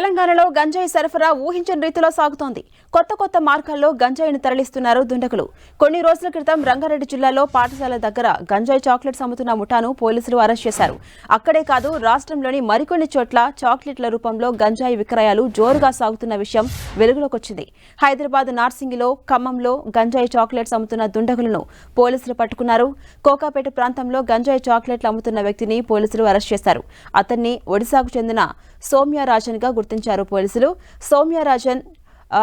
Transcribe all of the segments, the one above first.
తెలంగాణలో గంజాయి సరఫరా ఊహించని రీతిలో సాగుతోంది. కొత్త కొత్త మార్గాల్లో గంజాయిని తరలిస్తున్నారు దుండగులు. కొన్ని రోజుల క్రితం రంగారెడ్డి జిల్లాలో పాఠశాల దగ్గర గంజాయి చాక్లెట్స్ అమ్ముతున్న ముఠాను పోలీసులు అరెస్ట్ చేశారు. అక్కడే కాదు రాష్ట్రంలోని మరికొన్ని చోట్ల చాక్లెట్ల రూపంలో గంజాయి విక్రయాలు జోరుగా సాగుతున్న విషయం వెలుగులోకొచ్చింది హైదరాబాద్ నార్సింగిలో ఖమ్మంలో గంజాయి చాక్లెట్స్ అమ్ముతున్న దుండగులను పోలీసులు పట్టుకున్నారు. కోకాపేట ప్రాంతంలో గంజాయి చాక్లెట్లు అమ్ముతున్న వ్యక్తిని పోలీసులు అరెస్ట్ చేశారు. అతన్ని ఒడిశాకు చెందిన సౌమ్యరాజన్గా గుర్తించారు పోలీసులు. సౌమ్యరాజన్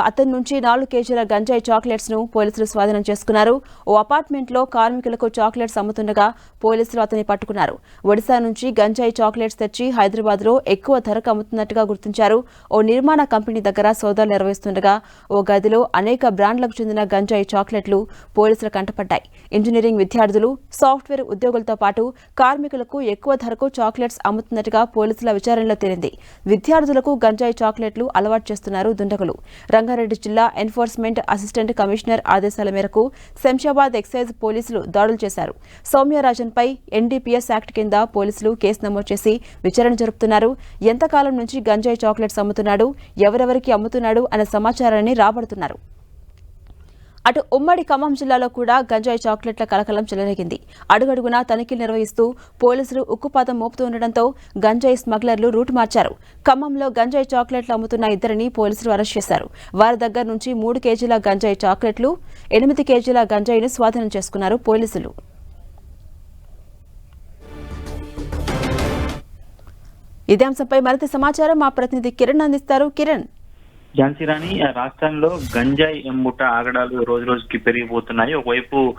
అతని నుంచి నాలుగు కేజీల గంజాయి చాక్లెట్స్ను పోలీసులు స్వాధీనం చేసుకున్నారు. ఓ అపార్ట్మెంట్లో కార్మికులకు చాక్లెట్స్ అమ్ముతుండగా పోలీసులు అతన్ని పట్టుకున్నారు. ఒడిశా నుంచి గంజాయి చాక్లెట్స్ తెచ్చి హైదరాబాద్లో ఎక్కువ ధరకు అమ్ముతున్నట్టుగా గుర్తించారు. ఓ నిర్మాణ కంపెనీ దగ్గర సోదాలు నిర్వహిస్తుండగా ఓ గదిలో అనేక బ్రాండ్లకు చెందిన గంజాయి చాక్లెట్లు పోలీసులు కంటపడ్డాయి. ఇంజనీరింగ్ విద్యార్థులు సాఫ్ట్వేర్ ఉద్యోగులతో పాటు కార్మికులకు ఎక్కువ ధరకు చాక్లెట్స్ అమ్ముతున్నట్టుగా పోలీసుల విచారణలో తేలింది. విద్యార్థులకు గంజాయి చాక్లెట్లు అలవాటు చేస్తున్నారు దుండగులు. రంగారెడ్డి జిల్లా ఎన్ఫోర్స్మెంట్ అసిస్టెంట్ కమిషనర్ ఆదేశాల మేరకు శంషాబాద్ ఎక్సైజ్ పోలీసులు దాడులు చేశారు. సౌమ్యరాజన్ పై ఎన్డీపీఎస్ యాక్ట్ కింద పోలీసులు కేసు నమోదు చేసి విచారణ జరుపుతున్నారు. ఎంతకాలం నుంచి గంజాయి చాక్లెట్స్ అమ్ముతున్నాడు? ఎవరెవరికి అమ్ముతున్నాడు? అనే సమాచారాన్ని రాబడుతున్నారు. అటు ఉమ్మడి ఖమ్మం జిల్లాలో కూడా గంజాయి చాక్లెట్ల కలకలం చెలరేగింది. అడుగడుగునా తనిఖీలు నిర్వహిస్తూ పోలీసులు ఉక్కుపాతం మోపుతూ ఉండడంతో గంజాయి స్మగ్లర్లు రూట్ మార్చారు. ఖమ్మంలో గంజాయి చాక్లెట్లు అమ్ముతున్న ఇద్దరిని పోలీసులు అరెస్ట్ చేశారు. వారి దగ్గర నుంచి మూడు కేజీల గంజాయి చాక్లెట్లు ఎనిమిది కేజీల గంజాయిని స్వాధీనం చేసుకున్నారు పోలీసులు. ఇదే అంశంపై మరింత సమాచారం మా ప్రతినిధి కిరణ్ అందిస్తారు. కిరణ్ ఝాన్సీ రాణి ఆ రాష్ట్రంలో గంజాయి ఎంబుట ఆగడాలు రోజు రోజుకి పెరిగిపోతున్నాయి. ఒకవైపు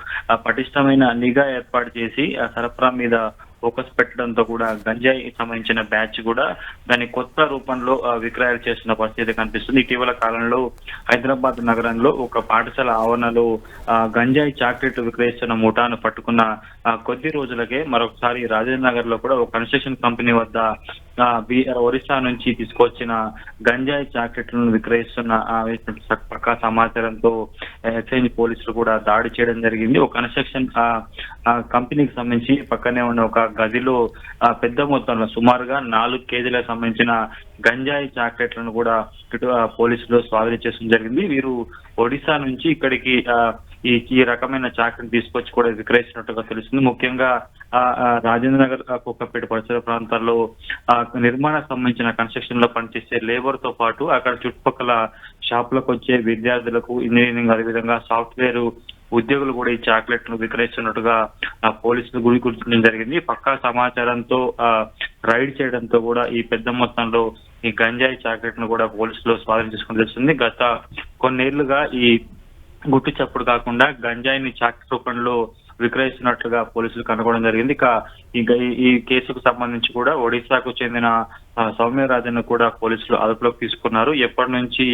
పటిష్టమైన నిఘా ఏర్పాటు చేసి ఆ సరఫరా మీద ఫోకస్ పెట్టడంతో కూడా గంజాయి సంబంధించిన బ్యాచ్ కూడా దాని కొత్త రూపంలో విక్రయాలు చేస్తున్న పరిస్థితి కనిపిస్తుంది. ఇటీవల కాలంలో హైదరాబాద్ నగరంలో ఒక పాఠశాల ఆవరణలో గంజాయి చాక్లెట్ విక్రయిస్తున్న ముఠాను పట్టుకున్న కొద్ది రోజులకే మరొకసారి రాజేంద్ర నగర్లో కూడా ఒక కన్స్ట్రక్షన్ కంపెనీ వద్ద ఒరిస్సా నుంచి తీసుకొచ్చిన గంజాయి చాక్లెట్లను విక్రయిస్తున్న పక్కా సమాచారంతో ఎక్సైజ్ పోలీసులు కూడా దాడి చేయడం జరిగింది. ఒక కన్స్ట్రక్షన్ ఆ, కంపెనీకి సంబంధించి పక్కనే ఉన్న ఒక గదిలో పెద్ద మొత్తంలో సుమారుగా నాలుగు కేజీలకు సంబంధించిన గంజాయి చాక్లెట్లను కూడా ఇటు పోలీసులు స్వాధీనం చేయడం జరిగింది. వీరు ఒడిశా నుంచి ఇక్కడికి ఆ, ఈ ఈ రకమైన చాక్లెట్ తీసుకొచ్చి కూడా విక్రయిస్తున్నట్టుగా తెలుస్తుంది. ముఖ్యంగా ఆ, రాజేంద్ర నగర్ కుక్కపేట పరిసర ప్రాంతాల్లో ఆ, నిర్మాణ సంబంధించిన కన్స్ట్రక్షన్లో పనిచేసే లేబర్తో పాటు అక్కడ చుట్టుపక్కల షాపులకు వచ్చే విద్యార్థులకు ఇంజనీరింగ్ అదేవిధంగా సాఫ్ట్వేర్ ఉద్యోగులు కూడా ఈ చాక్లెట్ను విక్రయిస్తున్నట్టుగా ఆ, పోలీసులు గురి గుర్తించడం జరిగింది. పక్కా సమాచారంతో ఆ, రైడ్ చేయడంతో కూడా ఈ పెద్ద మొత్తంలో ఈ గంజాయి చాక్లెట్ను కూడా పోలీసులు స్వాధీనం చేసుకుని తెలుస్తుంది. గత కొన్నేళ్ళుగా ఈ గుట్టు చప్పుడు కాకుండా గంజాయిని చాక్లెట్ రూపంలో విక్రయిస్తున్నట్లుగా పోలీసులు కనుగొనడం జరిగింది. ఇక ఈ ఈ కేసుకు సంబంధించి కూడా ఒడిశాకు చెందిన ఆ, సౌమ్యరాజన్ కూడా పోలీసులు అదుపులోకి తీసుకున్నారు. ఎప్పటి నుంచి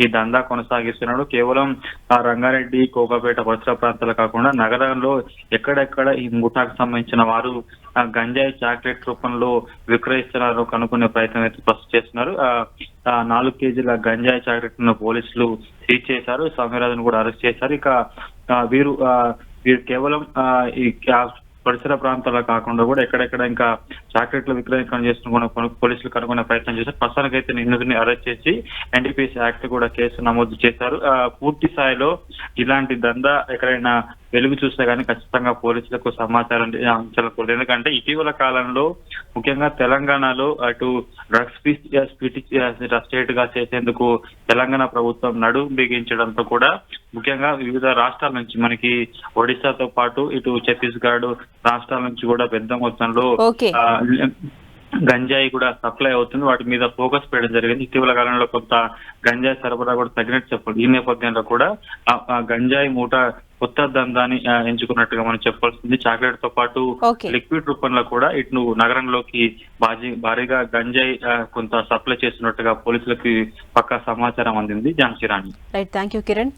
ఈ దందా కొనసాగిస్తున్నాడు? కేవలం ఆ రంగారెడ్డి కోకాపేట పరిసర ప్రాంతాలు కాకుండా నగరంలో ఎక్కడెక్కడ ఈ ముఠాకు సంబంధించిన వారు గంజాయి చాక్లెట్ రూపంలో విక్రయిస్తున్నారు కనుక్కునే ప్రయత్నం అయితే ప్రస్తుతం చేస్తున్నారు. ఆ, నాలుగు కేజీల గంజాయి చాక్లెట్ను పోలీసులు సీజ్ చేశారు. సౌమ్యరాజన్ కూడా అరెస్ట్ చేశారు. ఇక వీరు ఆ, వీరు కేవలం ఆ, ఈ పరిసర ప్రాంతాల్లో కాకుండా కూడా ఎక్కడెక్కడ ఇంకా చాక్లెట్లు విక్రయం చేస్తున్న పోలీసులు కనుగొనే ప్రయత్నం చేశారు. ప్రస్తుతానికి అయితే నిందితుని అరెస్ట్ చేసి ఎన్డీపీఎస్ యాక్ట్ కూడా కేసు నమోదు చేశారు. ఆ, పూర్తి స్థాయిలో ఇలాంటి దందా ఎక్కడైనా వెలుగు చూస్తే కానీ ఖచ్చితంగా పోలీసులకు సమాచారం అందించకూడదు. ఎందుకంటే ఇటీవల కాలంలో ముఖ్యంగా తెలంగాణలో అటు డ్రగ్స్ స్టేట్గా చేసేందుకు తెలంగాణ ప్రభుత్వం నడుం బిగించడంతో కూడా ముఖ్యంగా వివిధ రాష్ట్రాల నుంచి మనకి ఒడిశాతో పాటు ఇటు ఛత్తీస్గఢ్ రాష్ట్రాల నుంచి కూడా పెద్ద మొత్తంలో గంజాయి కూడా సప్లై అవుతుంది. వాటి మీద ఫోకస్ పెట్టడం జరిగింది. ఇటీవల కాలంలో కొంత గంజాయి సరఫరా కూడా తగ్గినట్టు చెప్పాలి ఈ నేపథ్యంలో కూడా గంజాయి మూట కొత్త దందాన్ని ఎంచుకున్నట్టుగా మనం చెప్పాల్సింది. చాక్లెట్తో పాటు. లిక్విడ్ రూపంలో కూడా ఇటు నగరంలోకి బాజీ భారీగా గంజాయి కొంత సప్లై చేస్తున్నట్టుగా పోలీసులకి పక్కా సమాచారం అందింది Jhansi Rani. Right thank you Kiran.